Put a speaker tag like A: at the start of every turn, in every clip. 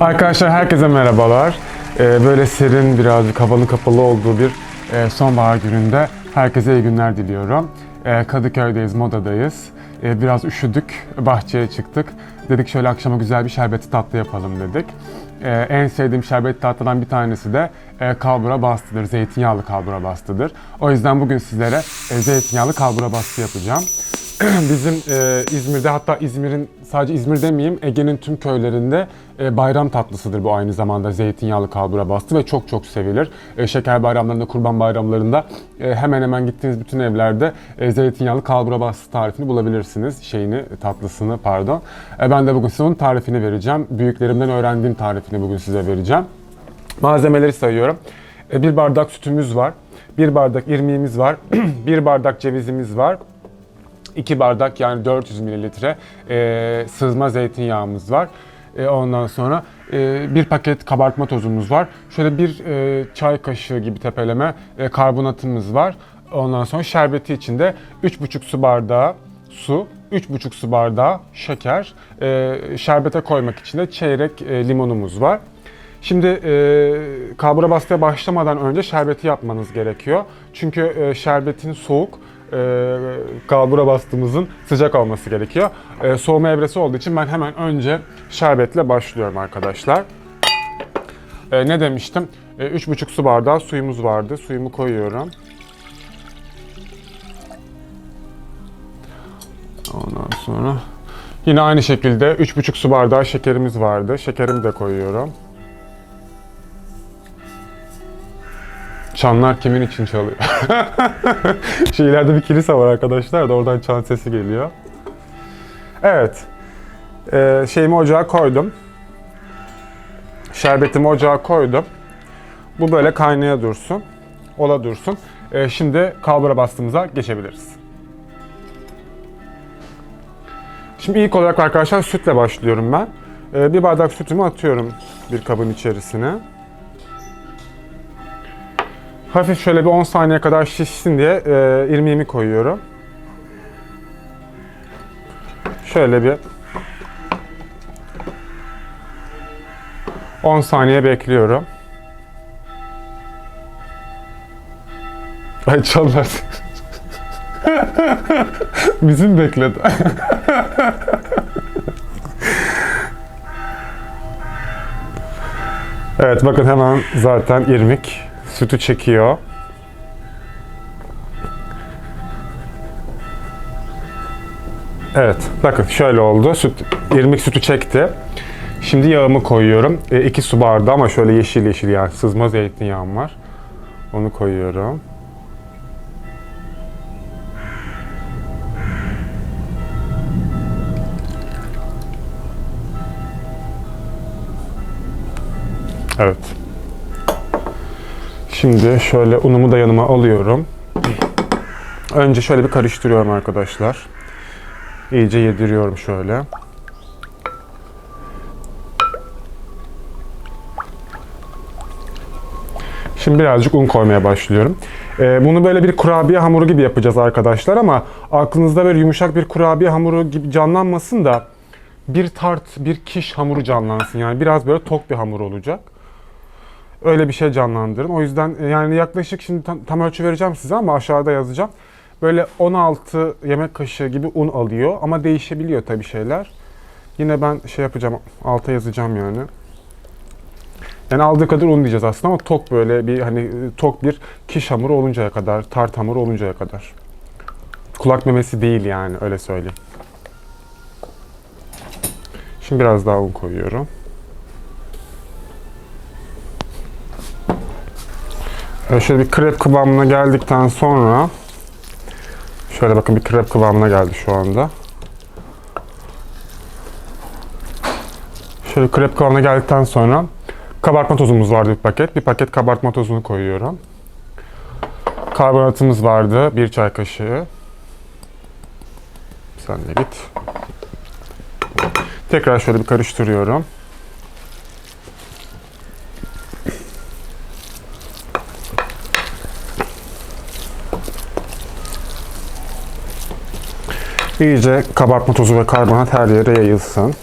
A: Arkadaşlar herkese merhabalar. Ee, böyle serin, birazcık havanın kapalı olduğu bir e, sonbahar gününde herkese iyi günler diliyorum. Ee, Kadıköy'deyiz, Moda'dayız. Ee, biraz üşüdük, bahçeye çıktık. Dedik şöyle akşama güzel bir şerbetli tatlı yapalım dedik. En sevdiğim şerbetli tatlıdan bir tanesi de e, kalbura bastıdır, zeytinyağlı kalbura bastıdır. O yüzden bugün sizlere e, zeytinyağlı kalbura bastı yapacağım. Bizim e, İzmir'de hatta İzmir'in sadece İzmir demeyeyim Ege'nin tüm köylerinde e, bayram tatlısıdır bu aynı zamanda zeytinyağlı kalbura bastı ve çok çok sevilir. E, şeker bayramlarında, kurban bayramlarında e, hemen hemen gittiğiniz bütün evlerde zeytinyağlı kalbura bastı tarifini bulabilirsiniz. Şeyini, tatlısını pardon. Ben de bugün size onun tarifini vereceğim. Büyüklerimden öğrendiğim tarifini bugün size vereceğim. Malzemeleri sayıyorum. Bir bardak sütümüz var. Bir bardak irmiğimiz var. bir bardak cevizimiz var. 2 bardak yani 400 mililitre e, sızma zeytinyağımız var. E, ondan sonra e, bir paket kabartma tozumuz var. Şöyle bir e, çay kaşığı gibi tepeleme e, karbonatımız var. Ondan sonra şerbeti içinde 3,5 su bardağı su, 3,5 su bardağı şeker, e, şerbete koymak için de çeyrek e, limonumuz var. Şimdi e, kalbura bastıya başlamadan önce şerbeti yapmanız gerekiyor. Çünkü e, şerbetin soğuk, e, kalbura bastığımızın sıcak olması gerekiyor. E, soğuma evresi olduğu için ben hemen önce şerbetle başlıyorum arkadaşlar. E, ne demiştim? E, 3,5 su bardağı suyumuz vardı. Suyumu koyuyorum. Ondan sonra yine aynı şekilde 3,5 su bardağı şekerimiz vardı. Şekerimi de koyuyorum. Çanlar kimin için çalıyor? Şu ileride bir kilise var arkadaşlar da oradan çan sesi geliyor. Evet. Ee, şeyimi ocağa koydum. Şerbetimi ocağa koydum. Bu böyle kaynaya dursun. Ola dursun. Ee, şimdi kalbura bastığımıza geçebiliriz. Şimdi ilk olarak arkadaşlar sütle başlıyorum ben. Ee, bir bardak sütümü atıyorum bir kabın içerisine. Hafif şöyle bir 10 saniye kadar şişsin diye e, irmiğimi koyuyorum. Şöyle bir 10 saniye bekliyorum. Ay çallar. Bizim bekledi. evet bakın hemen zaten irmik sütü çekiyor. Evet, bakın şöyle oldu. Süt, irmik sütü çekti. Şimdi yağımı koyuyorum. 2 su bardağı ama şöyle yeşil yeşil yani sızma zeytinyağım var. Onu koyuyorum. Evet. Şimdi şöyle unumu da yanıma alıyorum. Önce şöyle bir karıştırıyorum arkadaşlar. İyice yediriyorum şöyle. Şimdi birazcık un koymaya başlıyorum. Ee, bunu böyle bir kurabiye hamuru gibi yapacağız arkadaşlar ama aklınızda böyle yumuşak bir kurabiye hamuru gibi canlanmasın da bir tart, bir kiş hamuru canlansın. Yani biraz böyle tok bir hamur olacak öyle bir şey canlandırın. O yüzden e, yani yaklaşık şimdi tam, tam ölçü vereceğim size ama aşağıda yazacağım. Böyle 16 yemek kaşığı gibi un alıyor ama değişebiliyor tabii şeyler. Yine ben şey yapacağım, alta yazacağım yani. Yani aldığı kadar un diyeceğiz aslında ama tok böyle bir hani e, tok bir kiş hamuru oluncaya kadar, tart hamuru oluncaya kadar. Kulak memesi değil yani öyle söyleyeyim. Şimdi biraz daha un koyuyorum. Şöyle bir krep kıvamına geldikten sonra şöyle bakın bir krep kıvamına geldi şu anda. Şöyle krep kıvamına geldikten sonra kabartma tozumuz vardı bir paket. Bir paket kabartma tozunu koyuyorum. Karbonatımız vardı bir çay kaşığı. Sen de git. Tekrar şöyle bir karıştırıyorum. İyice kabartma tozu ve karbonat her yere yayılsın.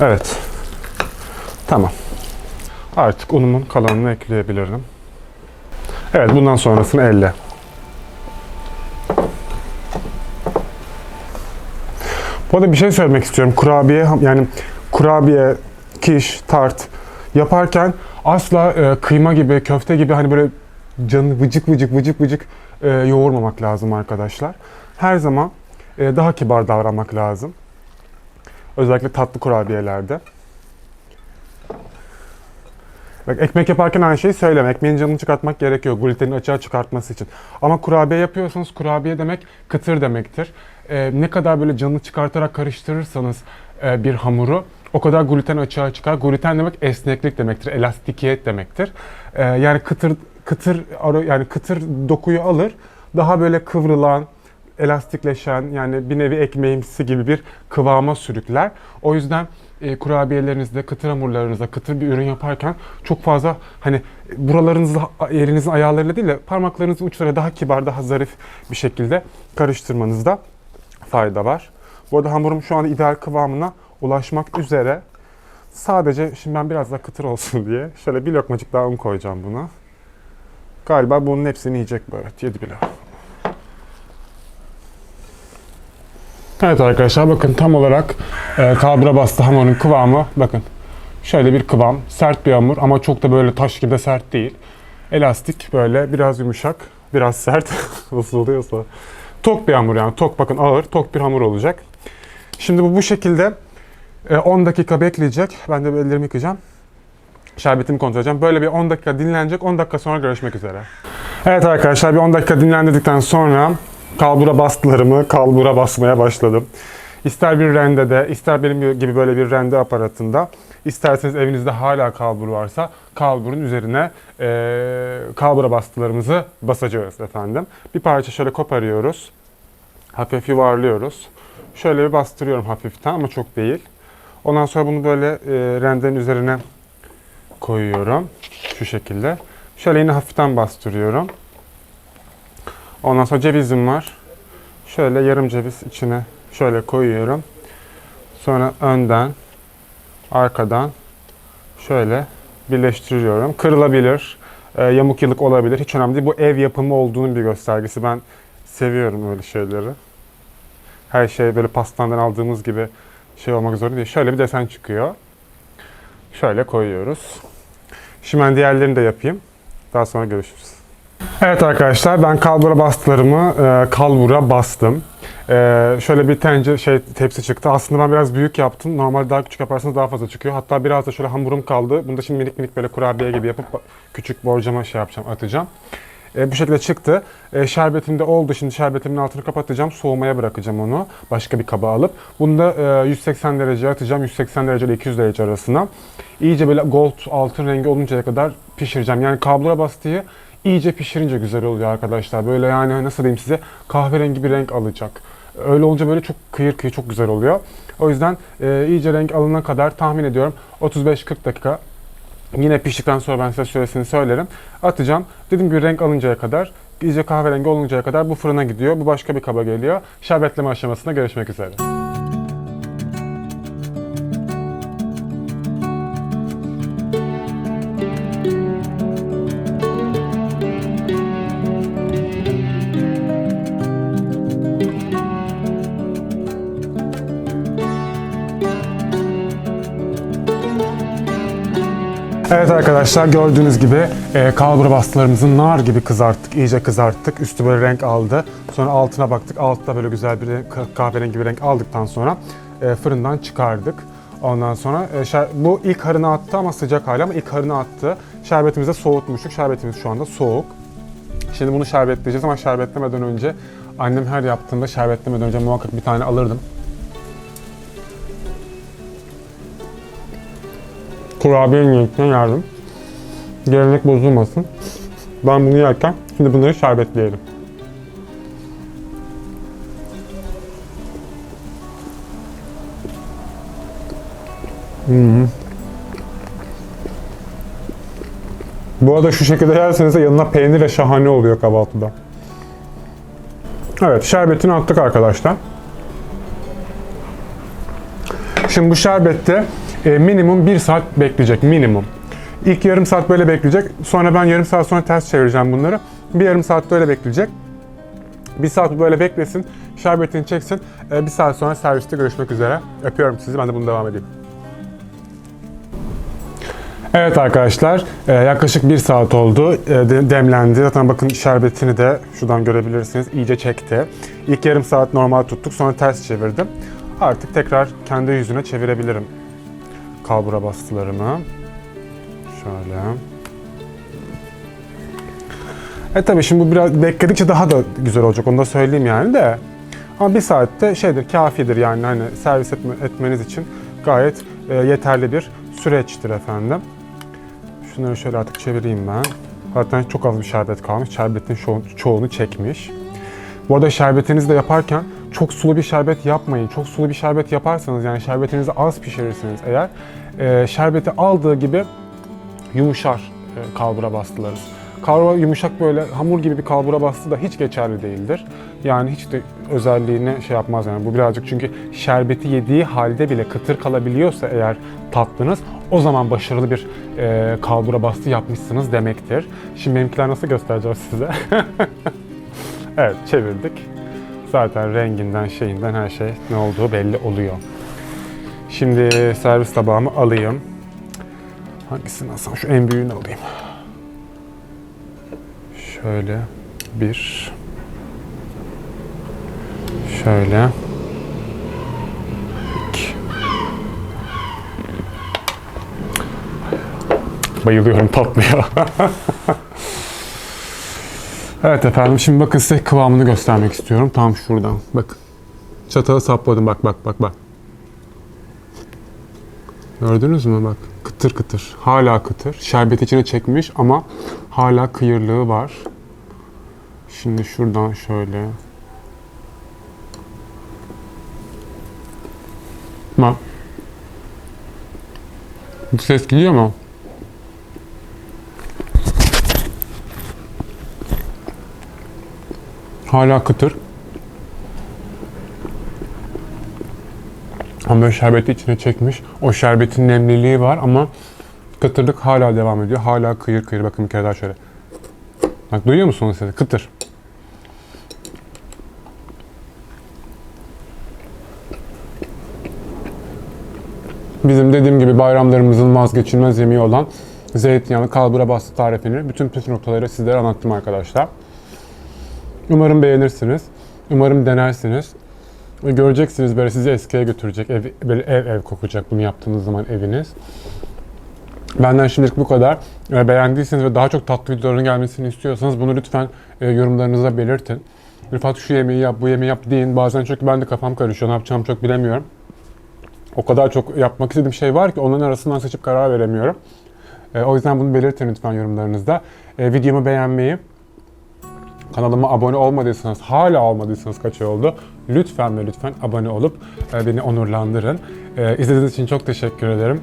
A: Evet. Tamam. Artık unumun kalanını ekleyebilirim. Evet bundan sonrasını elle. Bu arada bir şey söylemek istiyorum. Kurabiye yani kurabiye, kiş, tart yaparken asla e, kıyma gibi, köfte gibi hani böyle canı vıcık vıcık vıcık vıcık e, yoğurmamak lazım arkadaşlar. Her zaman e, daha kibar davranmak lazım. Özellikle tatlı kurabiyelerde. Bak ekmek yaparken aynı şeyi söyleme. Ekmeğin canını çıkartmak gerekiyor glutenin açığa çıkartması için. Ama kurabiye yapıyorsanız kurabiye demek kıtır demektir. Ee, ne kadar böyle canını çıkartarak karıştırırsanız e, bir hamuru o kadar gluten açığa çıkar. Gluten demek esneklik demektir, elastikiyet demektir. Ee, yani kıtır kıtır yani kıtır dokuyu alır, daha böyle kıvrılan, elastikleşen yani bir nevi ekmeğimsi gibi bir kıvama sürükler. O yüzden e, kurabiyelerinizde, kıtır hamurlarınızda, kıtır bir ürün yaparken çok fazla hani buralarınızla, elinizin ayarlarıyla değil de parmaklarınızın uçları daha kibar, daha zarif bir şekilde karıştırmanızda fayda var. Bu arada hamurum şu anda ideal kıvamına ulaşmak üzere. Sadece şimdi ben biraz daha kıtır olsun diye şöyle bir lokmacık daha un koyacağım buna. Galiba bunun hepsini yiyecek bu evet. Yedi bile. Evet arkadaşlar bakın tam olarak e, kalbura bastı hamurun kıvamı bakın. Şöyle bir kıvam. Sert bir hamur ama çok da böyle taş gibi de sert değil. Elastik böyle biraz yumuşak, biraz sert. Nasıl oluyorsa. Tok bir hamur yani. Tok bakın ağır, tok bir hamur olacak. Şimdi bu bu şekilde e, 10 dakika bekleyecek. Ben de ellerimi yıkayacağım. Şerbetimi kontrol edeceğim. Böyle bir 10 dakika dinlenecek. 10 dakika sonra görüşmek üzere. Evet arkadaşlar bir 10 dakika dinlendirdikten sonra kalbura bastılarımı kalbura basmaya başladım. İster bir rendede, ister benim gibi böyle bir rende aparatında, isterseniz evinizde hala kalbur varsa kalburun üzerine eee kalbura bastılarımızı basacağız efendim. Bir parça şöyle koparıyoruz. Hafif yuvarlıyoruz. Şöyle bir bastırıyorum hafiften ama çok değil. Ondan sonra bunu böyle eee rendenin üzerine koyuyorum. Şu şekilde. Şöyle yine hafiften bastırıyorum. Ondan sonra cevizim var. Şöyle yarım ceviz içine şöyle koyuyorum. Sonra önden, arkadan şöyle birleştiriyorum. Kırılabilir, e, yamuk yılık olabilir. Hiç önemli değil. Bu ev yapımı olduğunun bir göstergesi. Ben seviyorum öyle şeyleri. Her şey böyle pastaneden aldığımız gibi şey olmak zorunda değil. Şöyle bir desen çıkıyor. Şöyle koyuyoruz. Şimdi ben diğerlerini de yapayım. Daha sonra görüşürüz. Evet arkadaşlar ben kalbura bastılarımı e, kalbura bastım. E, şöyle bir tencere şey tepsi çıktı. Aslında ben biraz büyük yaptım. Normalde daha küçük yaparsanız daha fazla çıkıyor. Hatta biraz da şöyle hamurum kaldı. Bunu da şimdi minik minik böyle kurabiye gibi yapıp küçük borcama şey yapacağım, atacağım. E, bu şekilde çıktı. E, oldu. Şimdi şerbetimin altını kapatacağım. Soğumaya bırakacağım onu. Başka bir kaba alıp. Bunu da e, 180 dereceye atacağım. 180 derece ile 200 derece arasına. İyice böyle gold altın rengi oluncaya kadar pişireceğim. Yani kablura bastığı iyice pişirince güzel oluyor arkadaşlar. Böyle yani nasıl diyeyim size kahverengi bir renk alacak. Öyle olunca böyle çok kıyır kıyır çok güzel oluyor. O yüzden e, iyice renk alana kadar tahmin ediyorum 35-40 dakika Yine piştikten sonra ben size süresini söylerim. Atacağım. Dediğim gibi renk alıncaya kadar, iyice kahverengi oluncaya kadar bu fırına gidiyor. Bu başka bir kaba geliyor. Şerbetleme aşamasında görüşmek üzere. Evet arkadaşlar gördüğünüz gibi e, kalbura bastılarımızı nar gibi kızarttık. iyice kızarttık. Üstü böyle renk aldı. Sonra altına baktık. Altta böyle güzel bir kahverengi bir renk aldıktan sonra e, fırından çıkardık. Ondan sonra e, bu ilk harını attı ama sıcak hali ama ilk harını attı. Şerbetimizi soğutmuştuk. Şerbetimiz şu anda soğuk. Şimdi bunu şerbetleyeceğiz ama şerbetlemeden önce annem her yaptığında şerbetlemeden önce muhakkak bir tane alırdım. Kurabiyenin yönetmen yardım. Gelenek bozulmasın. Ben bunu yerken şimdi bunları şerbetleyelim. Hmm. Bu arada şu şekilde yerseniz de yanına peynir de şahane oluyor kahvaltıda. Evet şerbetini attık arkadaşlar. Şimdi bu şerbette minimum 1 saat bekleyecek minimum. İlk yarım saat böyle bekleyecek. Sonra ben yarım saat sonra ters çevireceğim bunları. Bir yarım saat böyle bekleyecek. Bir saat böyle beklesin, şerbetini çeksin. E, bir saat sonra serviste görüşmek üzere. Öpüyorum sizi, ben de bunu devam edeyim. Evet arkadaşlar, e, yaklaşık bir saat oldu. E, de- demlendi. Zaten bakın şerbetini de şuradan görebilirsiniz. iyice çekti. İlk yarım saat normal tuttuk, sonra ters çevirdim. Artık tekrar kendi yüzüne çevirebilirim kalbura bastılarımı. Şöyle. E tabii şimdi bu biraz bekledikçe daha da güzel olacak onu da söyleyeyim yani de. Ama bir saatte şeydir, kafidir yani hani servis etme- etmeniz için gayet e, yeterli bir süreçtir efendim. Şunları şöyle artık çevireyim ben. Zaten çok az bir şerbet kalmış. Şerbetin ço- çoğunu çekmiş. Bu arada şerbetinizi de yaparken çok sulu bir şerbet yapmayın. Çok sulu bir şerbet yaparsanız yani şerbetinizi az pişirirsiniz eğer e, şerbeti aldığı gibi yumuşar e, kalbura bastılarınız. Kalbura yumuşak böyle hamur gibi bir kalbura bastı da hiç geçerli değildir. Yani hiç de özelliğine şey yapmaz yani. Bu birazcık çünkü şerbeti yediği halde bile kıtır kalabiliyorsa eğer tatlınız o zaman başarılı bir e, kalbura bastı yapmışsınız demektir. Şimdi benimkiler nasıl göstereceğim size? evet çevirdik. Zaten renginden şeyinden her şey ne olduğu belli oluyor. Şimdi servis tabağımı alayım. Hangisini alsam? Şu en büyüğünü alayım. Şöyle bir. Şöyle. iki. Bayılıyorum tatlıya. evet efendim şimdi bakın size kıvamını göstermek istiyorum. Tam şuradan. Bakın. Çatalı sapladım bak bak bak bak. Gördünüz mü bak kıtır kıtır. Hala kıtır. Şerbet içine çekmiş ama hala kıyırlığı var. Şimdi şuradan şöyle. Bak. Bu ses geliyor mu? Hala kıtır. Ama böyle şerbeti içine çekmiş. O şerbetin nemliliği var ama kıtırlık hala devam ediyor. Hala kıyır kıyır. Bakın bir kere daha şöyle. Bak duyuyor musunuz sesi? Kıtır. Bizim dediğim gibi bayramlarımızın vazgeçilmez yemeği olan zeytinyağlı kalbura bastı tarifini bütün püf noktaları sizlere anlattım arkadaşlar. Umarım beğenirsiniz. Umarım denersiniz. Göreceksiniz böyle sizi eskiye götürecek. Ev, böyle ev ev kokacak bunu yaptığınız zaman eviniz. Benden şimdilik bu kadar. Beğendiyseniz ve daha çok tatlı videoların gelmesini istiyorsanız bunu lütfen e, yorumlarınıza belirtin. Rıfat şu yemeği yap, bu yemeği yap deyin. Bazen çünkü ben de kafam karışıyor. Ne yapacağımı çok bilemiyorum. O kadar çok yapmak istediğim şey var ki onların arasından seçip karar veremiyorum. E, o yüzden bunu belirtin lütfen yorumlarınızda. E, videomu beğenmeyi, Kanalıma abone olmadıysanız, hala olmadıysanız kaç ay oldu? Lütfen ve lütfen abone olup e, beni onurlandırın. E, izlediğiniz için çok teşekkür ederim.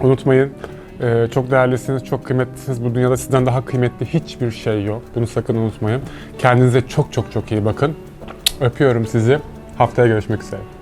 A: Unutmayın, e, çok değerlisiniz, çok kıymetlisiniz. Bu dünyada sizden daha kıymetli hiçbir şey yok. Bunu sakın unutmayın. Kendinize çok çok çok iyi bakın. Öpüyorum sizi. Haftaya görüşmek üzere.